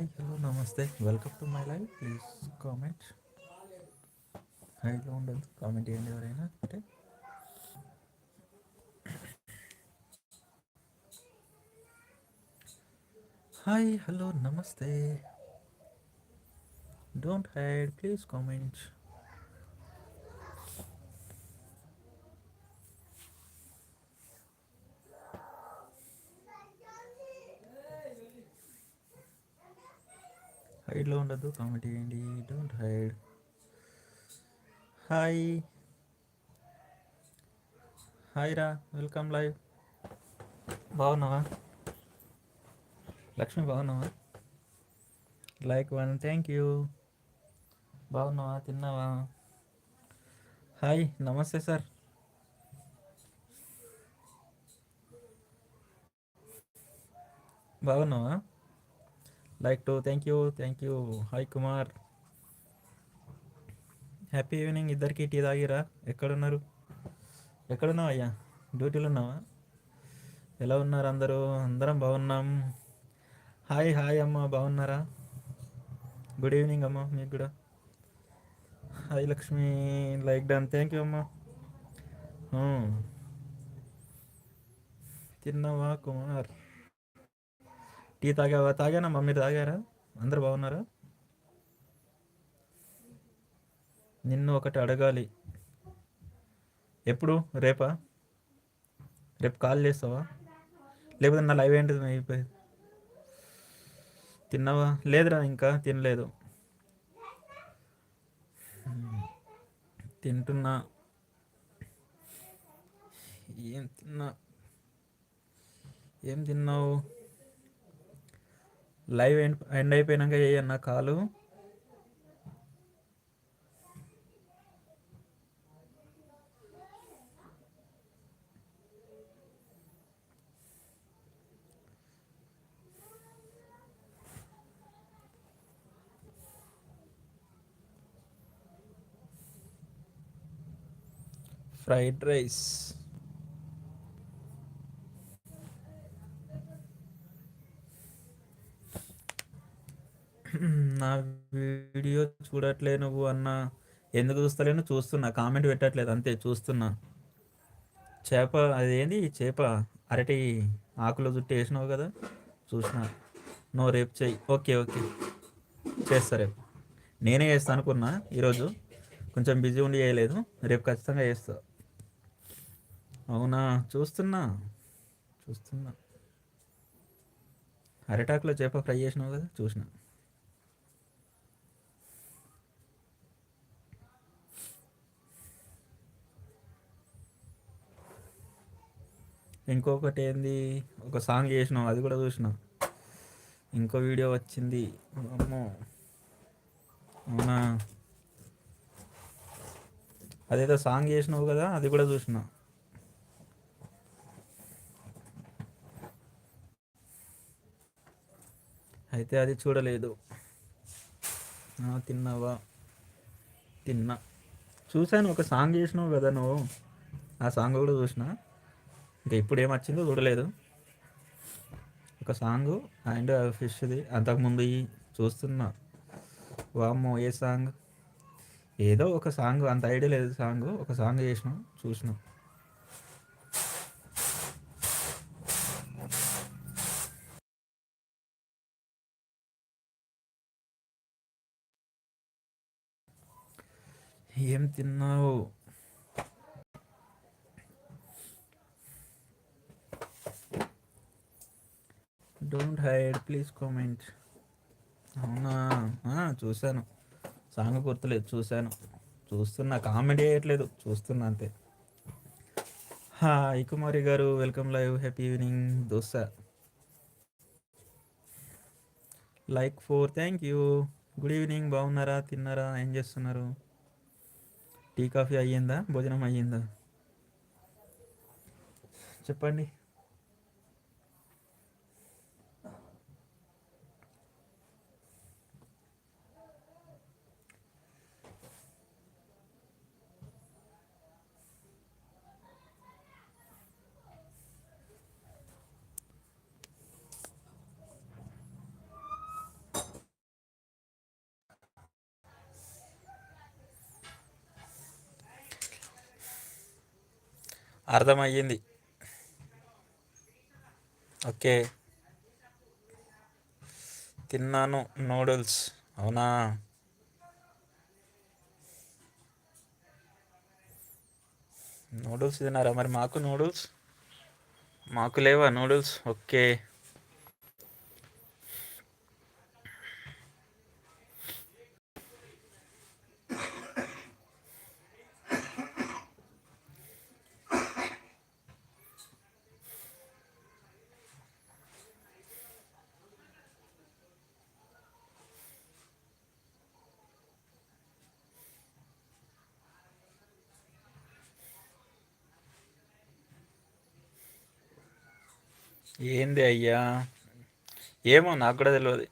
Hi hello నమస్తే welcome to my life please comment హైలో ఉండదు కామెంట్ చేయండి ఎవరైనా అంటే హాయ్ హలో నమస్తే డోంట్ హైడ్ ప్లీజ్ కామెంట్ హైడ్లో ఉండదు కామెంట్ చేయండి. Don't hide. హాయ్. హాయ్ రా. Welcome live. బాగున్నావా? లక్ష్మి బాగున్నావా? Like one thank you. బాగున్నావా? తిన్నావా? హాయ్. నమస్తే సార్. బాగున్నావా? Like two thank you thank you hi Kumar happy evening ఇద్దరికి టీ తాగిరా? ఎక్కడున్నారు? ఎక్కడున్నావు అయ్యా? డ్యూటీలో ఉన్నావా? ఎలా ఉన్నారు అందరూ? అందరం బాగున్నాం. హాయ్ హాయ్ అమ్మ. బాగున్నారా? గుడ్ ఈవినింగ్ అమ్మ. మీకు కూడా. Hi Lakshmi. Like done thank you అమ్మ. Hmm. తిన్నావా కుమార్ టీ తాగావా? తాగానమ్మా మీరు తాగారా? అందరు బాగున్నారా? నిన్ను ఒకటి అడగాలి. ఎప్పుడు? రేపా? రేపు కాల్ చేస్తావా? లేకపోతే నా లైవ్ ఏంటిది? అయిపోయింది. తిన్నావా? లేదురా ఇంకా తినలేదు. తింటున్నా. ఏం తిన్నా? ఏం తిన్నావు? లైవ్ ఎండ్ ఎండ్ అయిపోయినాక చేయన్న కాలు? Fried rice. నా వీడియో చూడట్లే నువ్వు అన్న. ఎందుకు చూస్తలేను? చూస్తున్నా. కామెంట్ పెట్టట్లేదు. అంతే చూస్తున్నా. చేప అదేంది? చేప అరటి ఆకులో జుట్టు వేసినావు కదా? చూసిన. నో రేపు చెయ్యి ఓకే ఓకే. చేస్తా రేపు. నేనే చేస్తా అనుకున్నా ఈరోజు. కొంచెం బిజీ ఉండి చేయలేదు. రేపు ఖచ్చితంగా చేస్తా. అవునా? చూస్తున్నా. చూస్తున్నా. అరటాకులో చేప ఫ్రై చేసినావు కదా? చూసినా. ఇంకొకటి ఏంది ఒక సాంగ్ చేసినాం అది కూడా చూసినాం. ఇంకో వీడియో వచ్చింది. అమ్మో! అవునా? అదేదో సాంగ్ చేసినావు కదా అది కూడా చూసినా. అయితే అది చూడలేదు. తిన్నావా? తిన్నా. చూశాను ఒక సాంగ్ చేసినావు కదా నువ్వు. ఆ సాంగ్ కూడా చూసినా. ఇంకా ఇప్పుడు ఏమొచ్చిందో చూడలేదు. ఒక సాంగ్ అండ్ ఫిష్ది. అంతకుముందు చూస్తున్నా వామ్మో ఏ సాంగ్? ఏదో ఒక సాంగ్ అంత ఐడియా లేదు సాంగ్. ఒక సాంగ్ చేసినాం చూసినాం. ఏం తిన్నావు? డోంట్ హైడ్ ప్లీజ్ కామెంట్ అవునా? చూశాను. సాంగ్ గుర్తులేదు చూశాను. చూస్తున్నా కామెడీ చేయట్లేదు చూస్తున్నా అంతే. హాయ్ కుమారి గారు welcome live happy evening dosa. Like four thank you. Good evening బాగున్నారా తిన్నారా ఏం చేస్తున్నారు? టీ కాఫీ అయ్యిందా? భోజనం అయ్యిందా? చెప్పండి. అర్థమయ్యింది. ఓకే. తిన్నాను నూడిల్స్. అవునా? నూడిల్స్ తిన్నారా? మరి మాకు నూడిల్స్? మాకు లేవా నూడిల్స్? ఓకే. ఏంది అయ్యా? ఏమో నాకు కూడా తెలియదు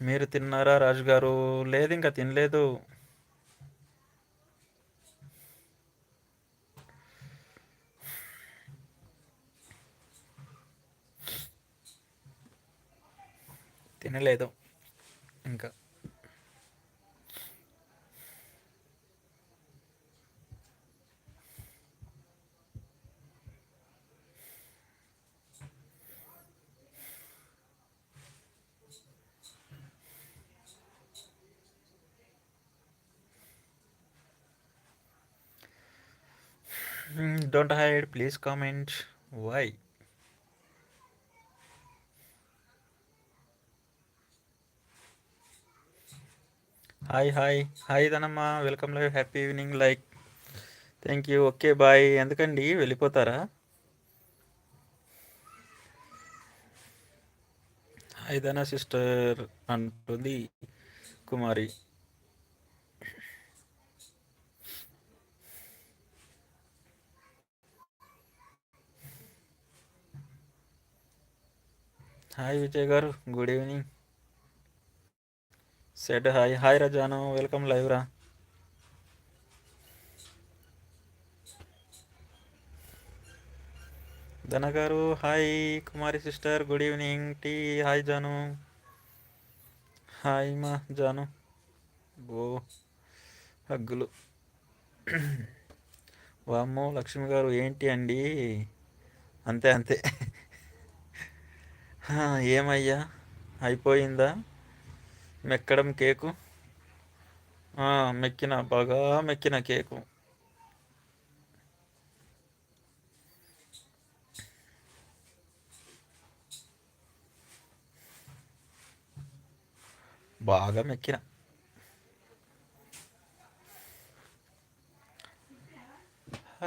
మీరు తిన్నారా రాజు గారు? లేదు ఇంకా తినలేదు. తినలేదు ఇంకా. Don't hide please comment why hi hi hi Dhanamma welcome live happy evening like thank you okay bye ఎందుకండి వెళ్ళిపోతారా హాయ్ ధన సిస్టర్ అంటుంది కుమారి హాయ్ విజయ్ గారు. Good evening said hi hi రజాను వెల్కమ్ లైవ్ రా ధన గారు hi Kumari sister good evening tea hi Janu hi మా జాను ఓ హగ్గులు వామ్మో లక్ష్మి గారు ఏంటి అండి? అంతే అంతే. ఏమయ్యా? అయిపోయిందా? మెక్కడం కేకు? మెక్కిన బాగా మెక్కిన కేకు. బాగా మెక్కిన.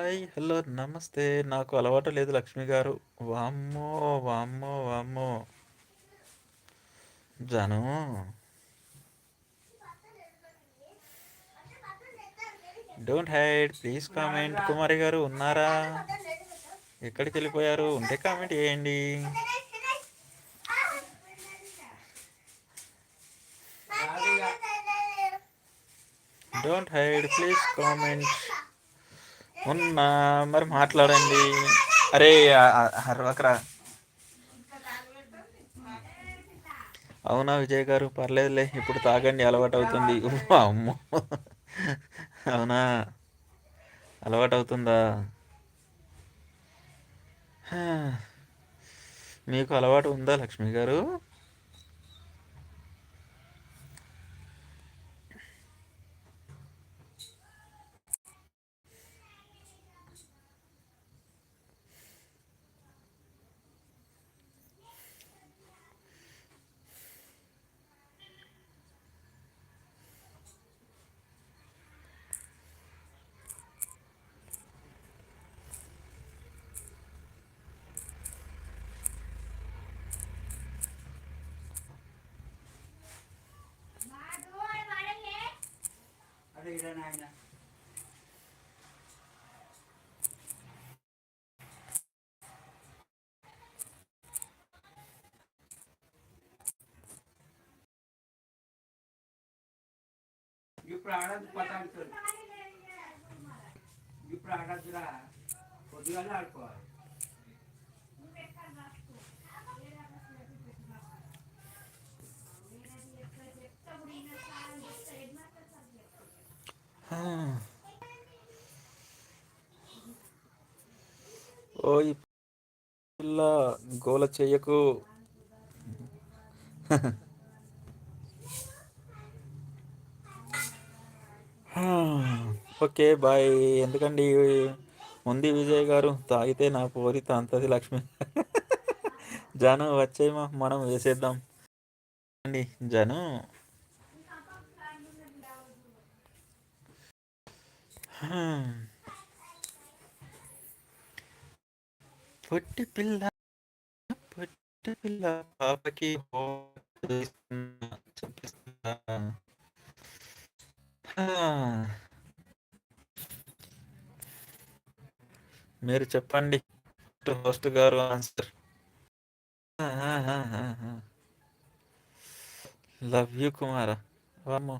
హాయ్. హలో నమస్తే. నాకు అలవాటు లేదు లక్ష్మి గారు. వామ్మో వామ్మో వామ్మో. Janu. Don't hide. Please comment. Kumari గారు ఉన్నారా? ఎక్కడికి వెళ్ళిపోయారు? ఉంటే కామెంట్ చేయండి. Don't hide. Please comment. ఉన్నా మరి మాట్లాడండి. అరే హర్వకరా. అవునా విజయ్ గారు? పర్లేదులే ఇప్పుడు తాగండి అలవాటు అవుతుంది. అమ్మో. అవునా? అలవాటు అవుతుందా? మీకు అలవాటు ఉందా లక్ష్మి గారు? రీడ నాయన ఇప్పుడు ఆడద్దు పటాడుతుంది ఇప్పుడు ఆడద్దురా పొద్దుగానే ఆడుకోవాలి ఓయ్ పిల్ల గోల చెయ్యకు ఓకే బాయ్. ఎందుకండి ఉంది విజయ్ గారు తాగితే నా పోరి తంతది లక్ష్మి. జను వచ్చేమా మనం వేసేద్దాం. అండి జను. హ్మ్. పొట్టి పిల్ల పొట్టి పిల్ల పాపకి హోంవర్క్ మీరు చెప్పండి హోస్ట్ గారు ఆన్సర్. లవ్ యూ కుమార వామో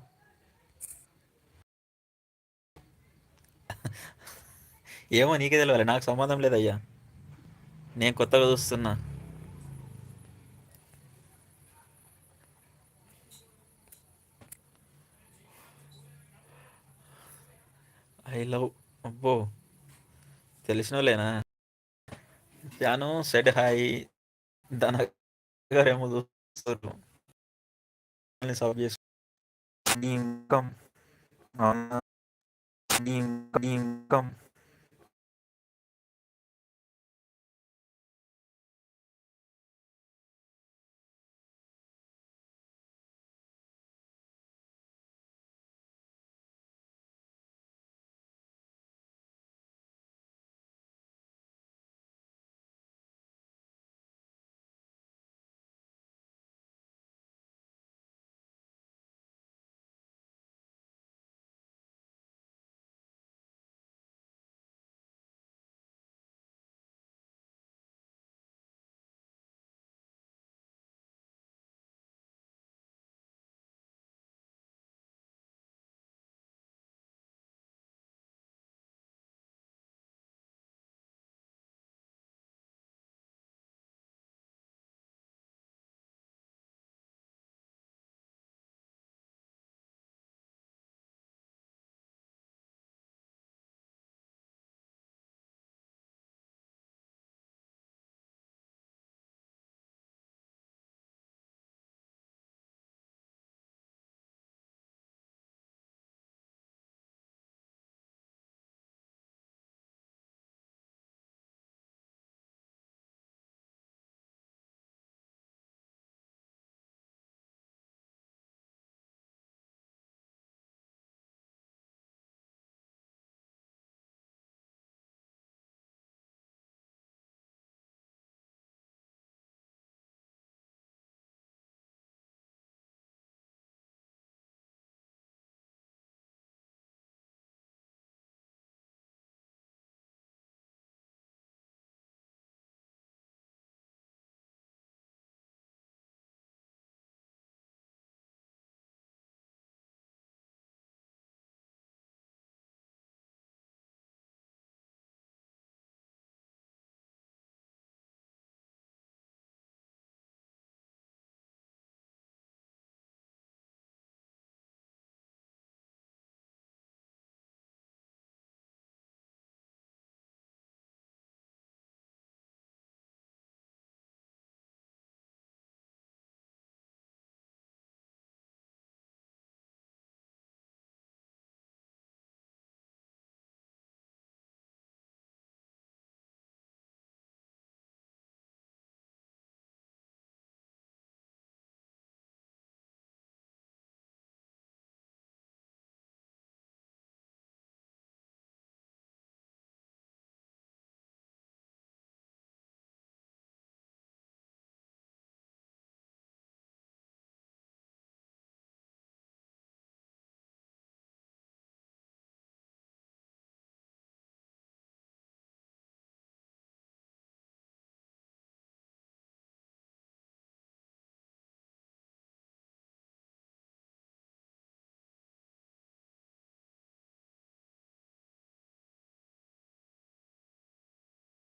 ఏమో నీకే తెలియాలి నాకు సంబంధం లేదయ్యా. నేను కొత్తగా చూస్తున్నా. ఐ లవ్ అబ్బో తెలిసినోలేనా జాను సెడ్ హాయ్ దాని గారేమో చూస్తారు సబ్ చేసు ఇన్కమ్ ఇన్కమ్ నీ ఇన్కమ్.